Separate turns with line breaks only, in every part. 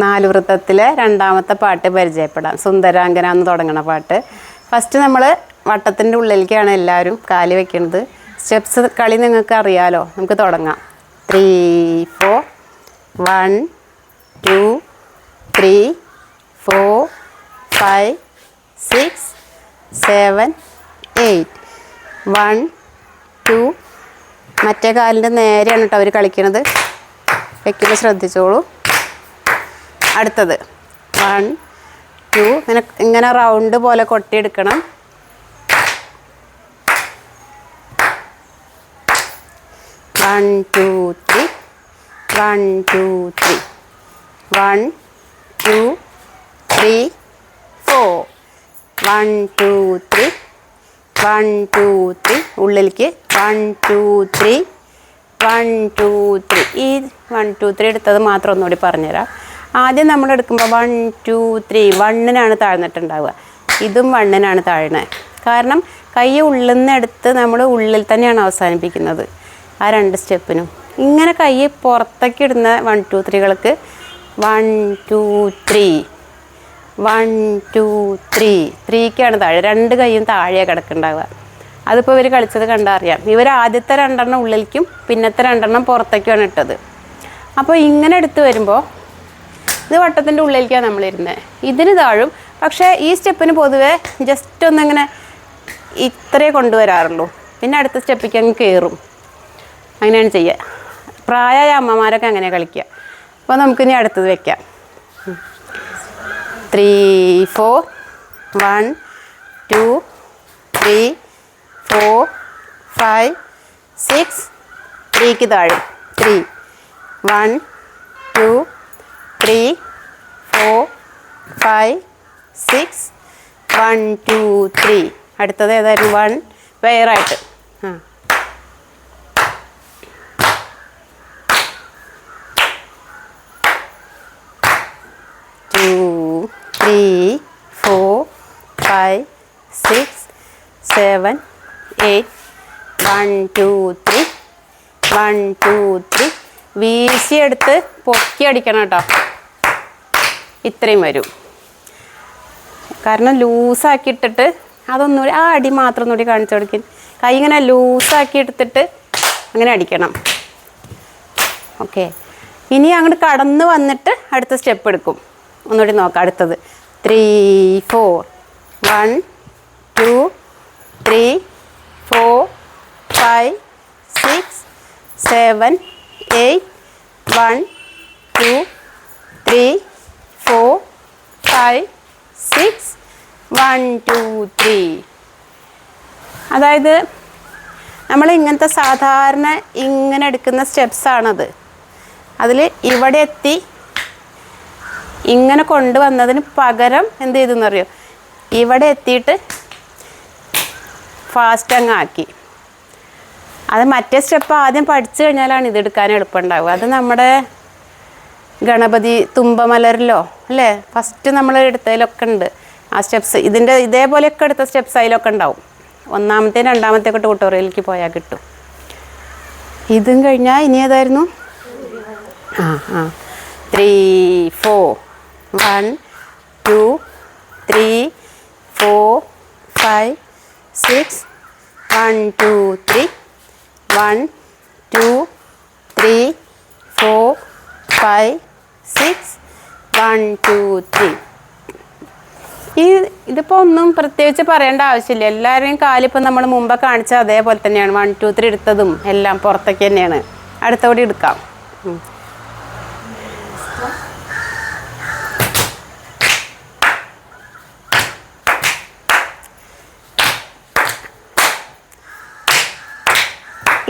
നാല് വൃത്തത്തിലെ രണ്ടാമത്തെ പാട്ട് പരിചയപ്പെടാം. സുന്ദരാംഗന എന്ന് തുടങ്ങണ പാട്ട്. ഫസ്റ്റ് നമ്മൾ വട്ടത്തിന്റെ ഉള്ളിലേക്കാണ് എല്ലാവരും കാൽ വെക്കുന്നത് സ്റ്റെപ്സ് കളി നിങ്ങൾക്ക് അറിയാലോ? നമുക്ക് തുടങ്ങാം. Three four one two three four five six seven eight one two മറ്റേ കാലിന്റെ നേരെയാണ് കേട്ടോ അവർ കളിക്കുന്നത് വെക്കുമ്പോൾ ശ്രദ്ധിച്ചോളൂ. അടുത്തത്. വൺ ടു ഇങ്ങനെ ഇങ്ങനെ റൗണ്ട് പോലെ കൊട്ടിയെടുക്കണം. One two three one two three one two three four one two three one two three ഉള്ളിലേക്ക്. One two three one two three ഈ വൺ ടു ത്രീ എടുത്തത് മാത്രം ഒന്നുകൂടി പറഞ്ഞുതരാം. ആദ്യം നമ്മൾ എടുക്കുമ്പോൾ വൺ ടു ത്രീ വണ്ണിനാണ് താഴ്ന്നിട്ടുണ്ടാവുക. ഇതും വണ്ണിനാണ് താഴ്ന്നത് കാരണം കൈ ഉള്ളിൽ നിന്ന് നമ്മൾ ഉള്ളിൽ തന്നെയാണ് അവസാനിപ്പിക്കുന്നത്. ആ രണ്ട് സ്റ്റെപ്പിനും. ഇങ്ങനെ കൈ പുറത്തേക്ക് ഇടുന്ന വൺ ടു ത്രീകൾക്ക് one two three one two three ത്രീക്കാണ് താഴെ. രണ്ട് കൈയും താഴെയാണ് കിടക്കുന്നുണ്ടാവുക. അതിപ്പോൾ ഇവർ കളിച്ചത് കണ്ടറിയാം ഇവർ ആദ്യത്തെ രണ്ടെണ്ണം ഉള്ളിലേക്കും പിന്നത്തെ രണ്ടെണ്ണം പുറത്തേക്കുമാണ് ഇട്ടത്. അപ്പോൾ ഇങ്ങനെ എടുത്തു വരുമ്പോൾ ഇത് വട്ടത്തിന്റെ ഉള്ളിലേക്കാണ് നമ്മളിരുന്നത് ഇതിന് താഴും. പക്ഷേ ഈ സ്റ്റെപ്പിന് പൊതുവെ ജസ്റ്റ് ഒന്നിങ്ങനെ ഇത്രേ കൊണ്ടുവരാറുള്ളൂ. പിന്നെ അടുത്ത സ്റ്റെപ്പിക്ക് അങ്ങ് കയറും. അങ്ങനെയാണ് ചെയ്യുക. പ്രായമായ അമ്മമാരൊക്കെ അങ്ങനെ കളിക്കുക. അപ്പോൾ നമുക്കിനി അടുത്തത് വെക്കാം. Three four one two three four five six ത്രീക്ക് താഴെ. Three one three four five six one two three അടുത്തത് ഏതായിരുന്നു? വൺ വെയറായിട്ട് ആ. Two three four five six seven eight one two three one two three വീശിയെടുത്ത് പൊക്കി അടിക്കണം കേട്ടോ. ഇത്രയും വരും. കാരണം ലൂസാക്കി ഇട്ടിട്ട് അതൊന്നുകൂടി ആ അടി മാത്രം കൂടി കാണിച്ചു കൊടുക്കും. കൈ ഇങ്ങനെ ലൂസാക്കി എടുത്തിട്ട് അങ്ങനെ അടിക്കണം. ഓക്കെ. ഇനി അങ്ങോട്ട് കടന്ന് വന്നിട്ട് അടുത്ത സ്റ്റെപ്പ് എടുക്കും. ഒന്നുകൂടി നോക്കാം അടുത്തത്. Three four. One two three four five six seven eight one two three four five six one two three അതായത് നമ്മൾ ഇങ്ങനത്തെ സാധാരണ ഇങ്ങനെ എടുക്കുന്ന സ്റ്റെപ്സാണത് അതിൽ ഇവിടെ എത്തി ഇങ്ങനെ കൊണ്ടുവന്നതിന് പകരം എന്ത് ചെയ്തെന്നറിയോ ഇവിടെ എത്തിയിട്ട് ഫാസ്റ്റ് അങ്ങ് ആക്കി. അത് മറ്റേ സ്റ്റെപ്പ് ആദ്യം പഠിച്ചു കഴിഞ്ഞാലാണ് ഇത് എടുക്കാൻ എളുപ്പമുണ്ടാവുക അത് നമ്മുടെ ഗണപതി തുമ്പമലരിലോ അല്ലേ? ഫസ്റ്റ് നമ്മൾ എടുത്തതിലൊക്കെ ഉണ്ട്. ആ സ്റ്റെപ്സ് ഇതിന്റെ ഇതേപോലെയൊക്കെ എടുത്ത സ്റ്റെപ്സ് അതിലൊക്കെ ഉണ്ടാവും. ഒന്നാമത്തെ രണ്ടാമത്തെ ഒക്കെ ട്യൂട്ടോറിയലിലേക്ക് പോയാൽ കിട്ടും. ഇതും കഴിഞ്ഞാൽ ഇനി ഏതായിരുന്നു? ആ ആ. Three four one two three four five six one two three one two three four five six one two three ഈ ഇതിപ്പോൾ ഒന്നും പ്രത്യേകിച്ച് പറയേണ്ട ആവശ്യമില്ല. എല്ലാവരെയും കാലിപ്പോൾ നമ്മൾ മുമ്പ് കാണിച്ച അതേപോലെ തന്നെയാണ്. വൺ ടു ത്രീ എടുത്തതും എല്ലാം പുറത്തേക്ക് തന്നെയാണ്. അടുത്തോടെ എടുക്കാം.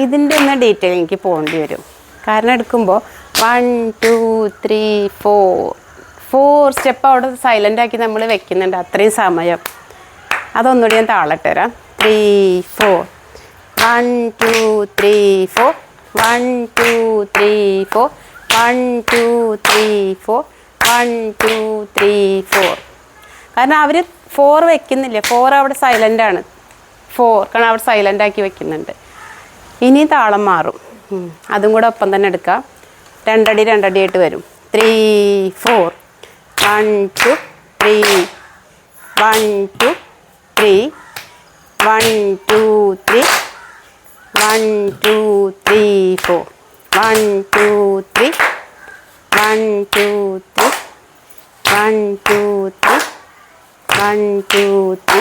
ഇതിന്റെ ഒന്ന് ഡീറ്റെയിൽ എനിക്ക് പോകേണ്ടി വരും. കാരണം എടുക്കുമ്പോൾ one two three four four step അവിടെ സൈലന്റ് ആക്കി നമ്മൾ വെക്കുന്നുണ്ട്. അത്രയും സമയം. അതൊന്നുകൂടി ഞാൻ താളട്ട് തരാം. Three four one two three four one two three four one two three four one two three four കാരണം അവർ ഫോർ വെക്കുന്നില്ല? ഫോർ അവിടെ സൈലന്റ് ആണ്. ഫോർ കാരണം അവിടെ സൈലന്റ് ആക്കി വെക്കുന്നുണ്ട്. ഇനി താളം മാറും. അതും കൂടെ ഒപ്പം തന്നെ എടുക്കാം. രണ്ടടി രണ്ടടി ആയിട്ട് വരും
three four one two three one two three one two three one two three four one two three one two three one two three one two three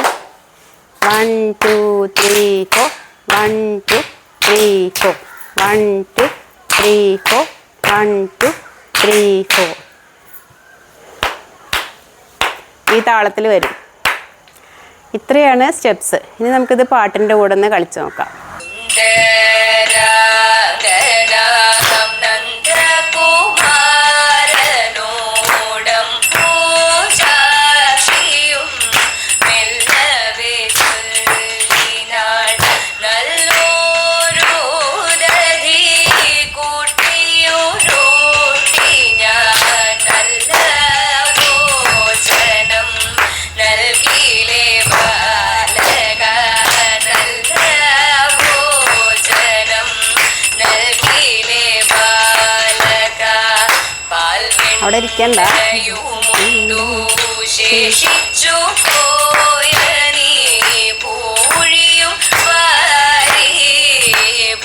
one two three four one two three four one two three four one two three four ഈ താളത്തിൽ വരും. ഇത്രയാണ് steps. ഇനി നമുക്കിത് പാട്ടിന്റെ കൂടെ ഒന്ന് കളിച്ച് നോക്കാം. അവിടെ ഇരിക്കണ്ട.
ശേഷിച്ചു പൂഴിയും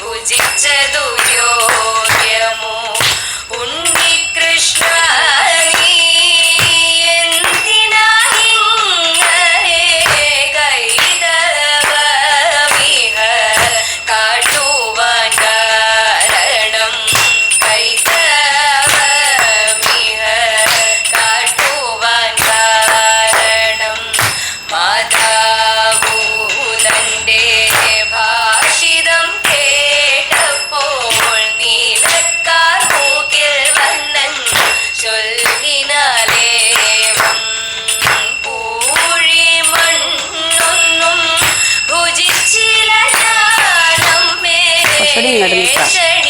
ഭുജിച്ചതു ഇവിടെ ഇങ്ങോട്ട്